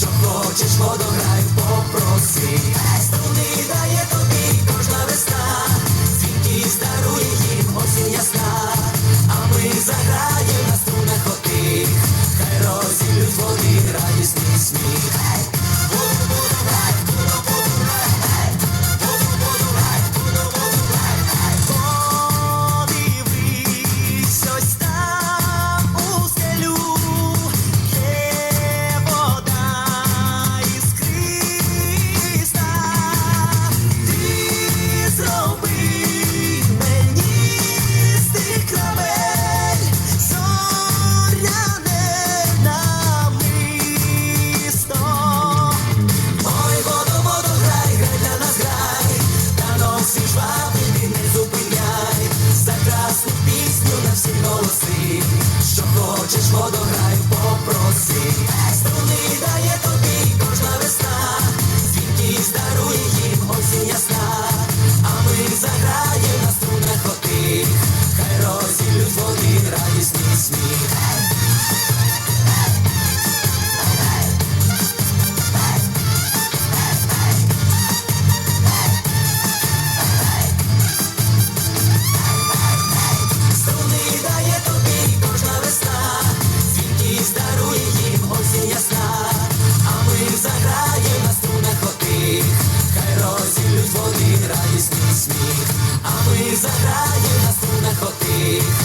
що хочеш, водограй попроси. Peace.